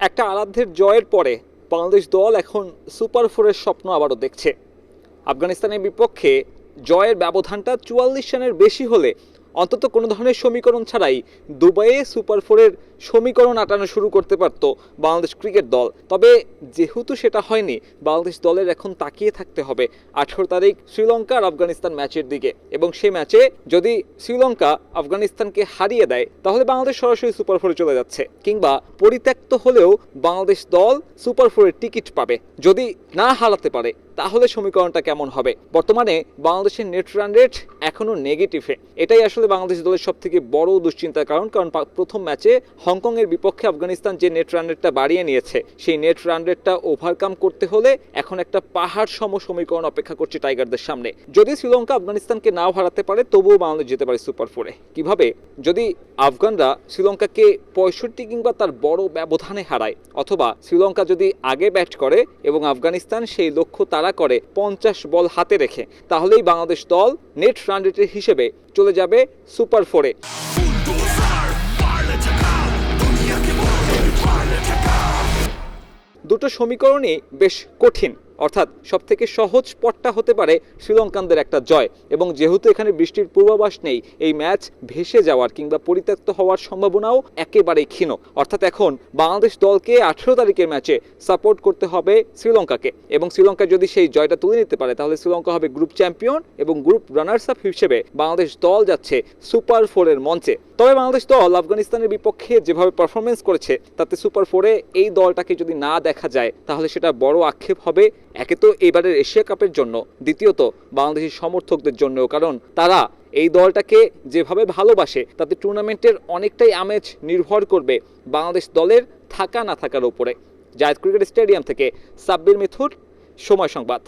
একটা আরাধ্যের জয়ের পরে বাংলাদেশ দল এখন সুপার ফোরের স্বপ্ন আবারও দেখছে। আফগানিস্তানের বিপক্ষে জয়ের ব্যবধানটা চুয়াল্লিশ রানের বেশি হলে অন্তত কোনো ধরনের সমীকরণ ছাড়াই দুবাইয়ে সুপার ফোরের সমীকরণ আটানো শুরু করতে পারত বাংলাদেশ ক্রিকেট দল। তবে যেহেতু সেটা হয়নি, বাংলাদেশ দলের এখন তাকিয়ে থাকতে হবে আঠেরো তারিখ শ্রীলঙ্কা আর আফগানিস্তান ম্যাচের দিকে। এবং সেই ম্যাচে যদি শ্রীলঙ্কা আফগানিস্তানকে হারিয়ে দেয়, তাহলে বাংলাদেশ সরাসরি সুপার ফোরে চলে যাচ্ছে। কিংবা পরিত্যক্ত হলেও বাংলাদেশ দল সুপার ফোরের টিকিট পাবে। যদি না হারাতে পারে, তাহলে সমীকরণটা কেমন হবে? বর্তমানে বাংলাদেশের নেট রান রেট এখনও নেগেটিভে এটাই আসলে বাংলাদেশ দলের সব থেকে বড় দুশ্চিন্তার কারণ কারণ প্রথম ম্যাচে হংকংয়ের বিপক্ষে আফগানিস্তান যে নেট রান রেটটা বাড়িয়ে নিয়েছে, সেই নেট রান রেটটা ওভারকাম করতে হলে এখন একটা পাহাড় সম সমীকরণ অপেক্ষা করছে টাইগারদের সামনে। যদি শ্রীলঙ্কা আফগানিস্তানকে নাও হারাতে পারে, তবুও বাংলাদেশ যেতে পারে সুপার ফোরে কীভাবে? যদি আফগানরা শ্রীলঙ্কাকে পঁয়ষট্টি কিংবা তার বড় ব্যবধানে হারায়, অথবা শ্রীলঙ্কা যদি আগে ব্যাট করে এবং আফগানিস্তান সেই লক্ষ্য তারা করে পঞ্চাশ বল হাতে রেখে, তাহলেই বাংলাদেশ দল নেট রান রেটের হিসেবে চলে যাবে সুপার ফোরে দুটো সমীকরণই বেশ কঠিন। অর্থাৎ সবথেকে সহজ পথটা হতে পারে শ্রীলঙ্কানদের একটা জয়। এবং যেহেতু এখানে বৃষ্টির পূর্বাভাস নেই, এই ম্যাচ ভেসে যাওয়ার কিংবা পরিত্যক্ত হওয়ার সম্ভাবনাও একেবারেই ক্ষীণ। অর্থাৎ এখন বাংলাদেশ দলকে আঠেরো তারিখের ম্যাচে সাপোর্ট করতে হবে শ্রীলঙ্কাকে। এবং শ্রীলঙ্কা যদি সেই জয়টা তুলে নিতে পারে, তাহলে শ্রীলঙ্কা হবে গ্রুপ চ্যাম্পিয়ন এবং গ্রুপ রানার্স আপ হিসেবে বাংলাদেশ দল যাচ্ছে সুপার ফোরের মঞ্চে। তবে বাংলাদেশ দল আফগানিস্তানের বিপক্ষে যেভাবে পারফরমেন্স করেছে, তাতে সুপার ফোরে এই দলটাকে যদি না দেখা যায়, তাহলে সেটা বড় আক্ষেপ হবে একে তো এবারের এশিয়া কাপের জন্য, দ্বিতীয়ত বাংলাদেশের সমর্থকদের জন্যও, কারণ তারা এই দলটাকে যেভাবে ভালোবাসে, তাতে টুর্নামেন্টের অনেকটাই আমেজ নির্ভর করবে বাংলাদেশ দলের থাকা না থাকার উপরে। জায়দ ক্রিকেট স্টেডিয়াম থেকে সাব্বির মিথুর, সময় সংবাদ।